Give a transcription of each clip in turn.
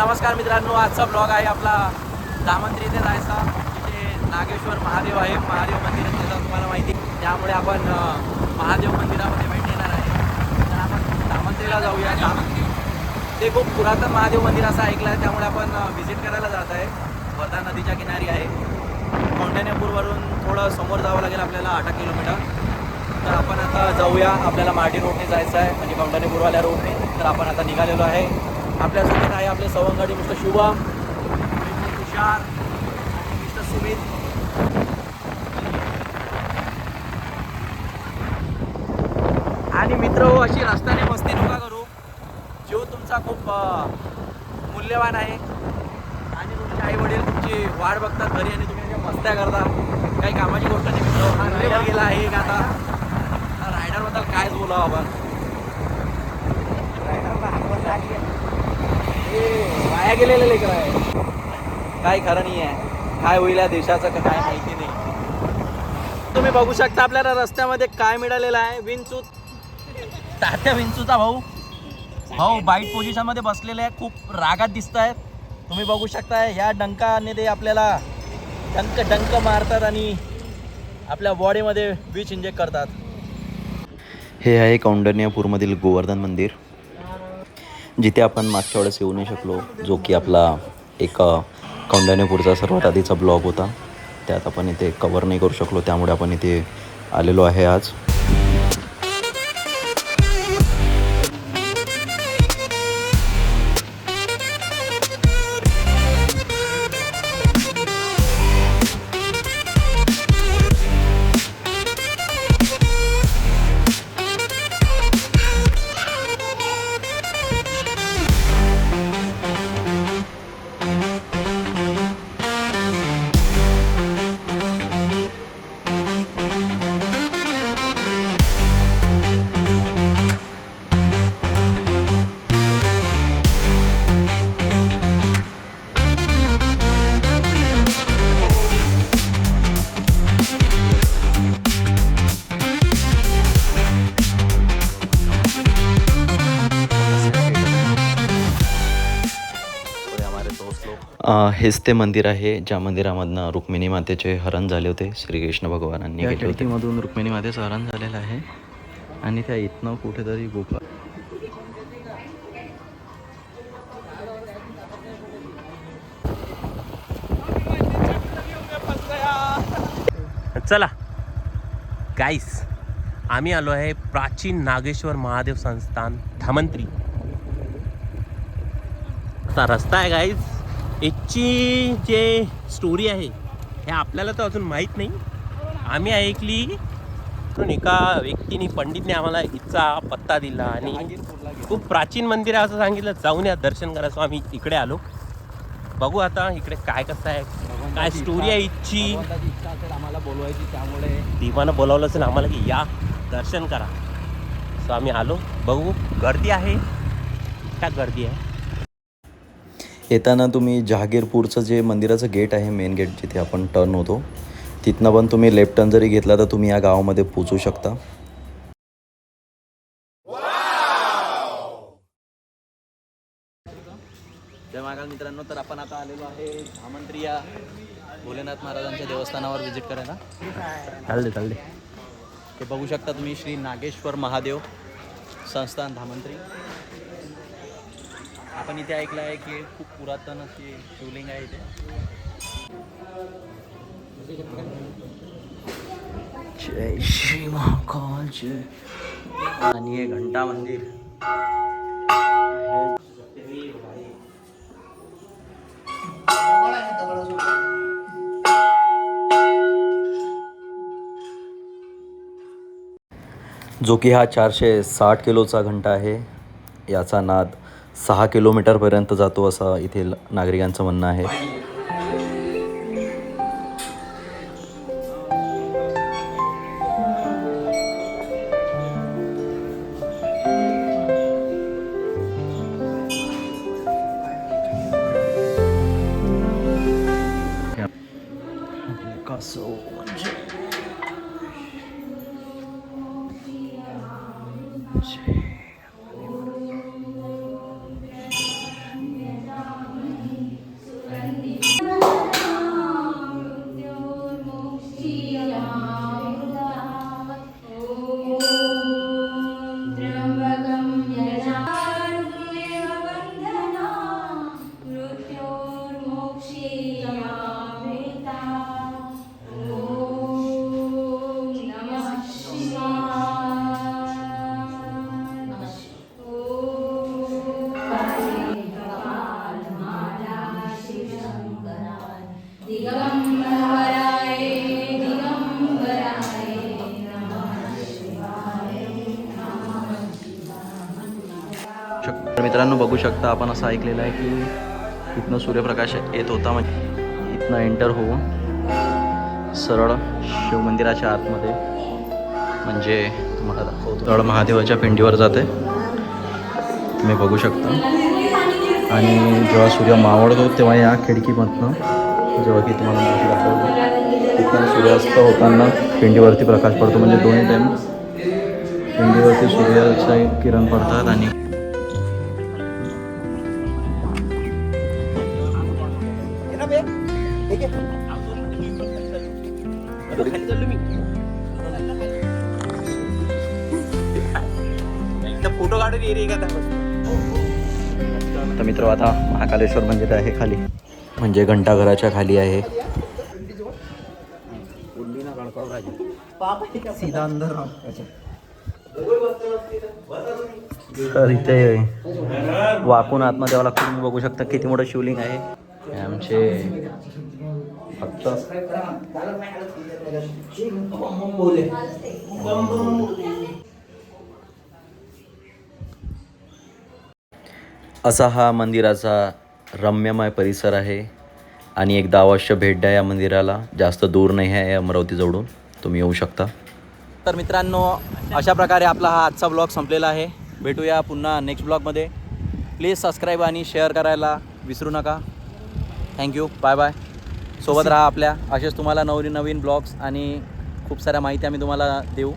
नमस्कार मित्रांनो आजचा ब्लॉग आहे आपला धामंत्री इथे जायचा. तिथे नागेश्वर महादेव आहे. महादेव मंदिर आहे त्याचं तुम्हाला माहिती त्यामुळे आपण महादेव मंदिरामध्ये भेट देणार आहे. तर आपण धामंत्रीला जाऊया. धामंत्री ते खूप पुरातन महादेव मंदिर असं ऐकलं आहे त्यामुळे आपण व्हिजिट करायला जात आहे. वर्धा नदीच्या किनारी आहे. कौंडण्यपूरवरून थोडं समोर जावं लागेल आपल्याला आठ किलोमीटर. तर आपण आता जाऊया. आपल्याला मार्टी रोडने जायचं आहे. म्हणजे कौंडण्यपूरवाल्या रोडने. तर आपण आता निघालेलो आहे. आपल्यासोबत आहे आपले सवंगडी मिस्टर शुभम मिस्टर तुषार आणि मिस्टर सुमित. आणि मित्र हो अशी रस्त्याने मस्ती नका करू. जीव तुमचा खूप मूल्यवान आहे. आणि तुमचे आई वडील तुमची वाट बघतात घरी आणि तुम्ही मस्त्या करता. काही कामाची गोष्ट नाही मित्र. गेला आहे का आता? रायडरबद्दल कायच बोलावं आपण हे वाया गेलेलं लेकर आहे. काय खरं नाही आहे काय होईल या देशाचं का काय माहिती नाही. तुम्ही बघू शकता आपल्याला रस्त्यामध्ये काय मिळालेलं आहे. विंचू तात्या विंचूचा भाऊ. भाऊ बाईट पोझिशनमध्ये बसलेले आहे. खूप रागात दिसत आहेत तुम्ही बघू शकता ह्या डंकाने ते आपल्याला डंक डंक मारतात आणि आपल्या बॉडीमध्ये विष इंजेक्ट करतात. हे आहे कौंडण्यपूरमधील गोवर्धन मंदिर. जिथे आपण मागच्या वेळेस येऊ नाही शकलो जो की आपला एक कौंडण्यापूरचा सर्वात आधीचा ब्लॉग होता त्यात आपण इथे कवर नाही करू शकलो त्यामुळे आपण इथे आलेलो आहे आज. हेच ते मंदिर आहे ज्या मंदिरामधनं रुक्मिणी मातेचे हरण झाले होते श्रीकृष्ण भगवानांनी या गेले होते. खिडकीमधून रुक्मिणी मातेचं हरण झालेलं आहे आणि त्या इथनं कुठेतरी गुफा चला. गाईस आम्ही आलो आहे प्राचीन नागेश्वर महादेव संस्थान धामंत्री. रस्ता आहे गाईज याची जे स्टोरी आहे हे आपल्याला तर अजून माहीत नाही. आम्ही ऐकली पण एका व्यक्तीने पंडितने आम्हाला इथचा पत्ता दिला आणि खूप प्राचीन मंदिर आहे असं सांगितलं. जाऊन या दर्शन करा. सो आम्ही इकडे आलो. बघू आता इकडे काय कसं आहे काय स्टोरी आहे इथची इच्छा आम्हाला बोलवायची त्यामुळे देवानं बोलावलं असेल आम्हाला की या दर्शन करा. सो आम्ही आलो बघू गर्दी आहे. काय गर्दी आहे? येताना तुम्ही जहागीरपूरचं जे मंदिराचं गेट आहे मेन गेट जिथे आपण टर्न होतो तिथनं पण तुम्ही लेफ्ट टर्न जरी घेतला तर तुम्ही या गावामध्ये पोचू शकता. जय मित्रांनो तर आपण आता आलेलो आहे धामंत्री या भोलेनाथ महाराजांच्या देवस्थानावर व्हिजिट करायला. चालले चालले. ते बघू शकता तुम्ही श्री नागेश्वर महादेव संस्थान धामंत्री आपण इथे ऐकलं आहे की खूप पुरातन अशी शिवलिंग आहे इथे. जय श्री महाकाल जय. आणि हे घंटा मंदिर. जो की हा चारशे साठ किलोचा घंटा आहे याचा नाद सहा किलोमीटरपर्यंत जातो असा येथील नागरिकांचं म्हणणं आहे. So, मित्रांनो बघू शकता आपण असं ऐकलेलं आहे की इथनं सूर्यप्रकाश येत होता म्हणजे इथनं एंटर होऊन सरळ शिवमंदिराच्या आतमध्ये म्हणजे तुम्हाला दाखवतो. तळ महादेवाच्या पिंडीवर जाते तुम्ही बघू शकता. आणि जेव्हा सूर्य मावळतो तेव्हा या खिडकीमधनं जेव्हा की तुम्हाला माहिती दाखवतो तिथं सूर्यास्त होताना पिंडीवरती प्रकाश पडतो. म्हणजे दोन्ही टाईम पिंडीवरती सूर्याचे किरण पडतात आणि तर मित्र आता महाकालेश्वर मंदिर आहे खाली. म्हणजे घंटाघराच्या खाली आहे. तर इथे वाकून आतमध्ये लागतं तुम्ही बघू शकता किती मोठं शिवलिंग आहे. आमचे भक्त. असा हा मंदिराचा रम्यमय परिसर आहे. आणि एकदा अवश्य भेट द्या या मंदिराला. जास्त दूर नाही आहे अमरावतीजवळून. तुम्ही येऊ शकता. तर मित्रांनो अशा प्रकारे आपला हा आजचा ब्लॉग संपलेला आहे. भेटूया पुन्हा नेक्स्ट ब्लॉगमध्ये प्लीज सबस्क्राईब आणि शेअर करायला विसरू नका. थँक्यू बाय बाय सोबत राहा आपल्या. असेच तुम्हाला नवीन नवीन ब्लॉग्स आणि खूप साऱ्या माहिती आम्ही तुम्हाला देऊ.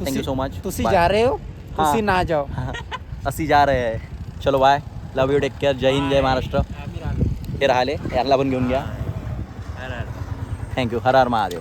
थँक्यू सो मच तुसी जा रहे हो हाँ। तुसी ना जाओ. असी जा रहे आहे चलो bye love you take care जय हिंद जय महाराष्ट्र हे राहिले याला पण घेऊन घ्या. थँक्यू हर हर महादेव.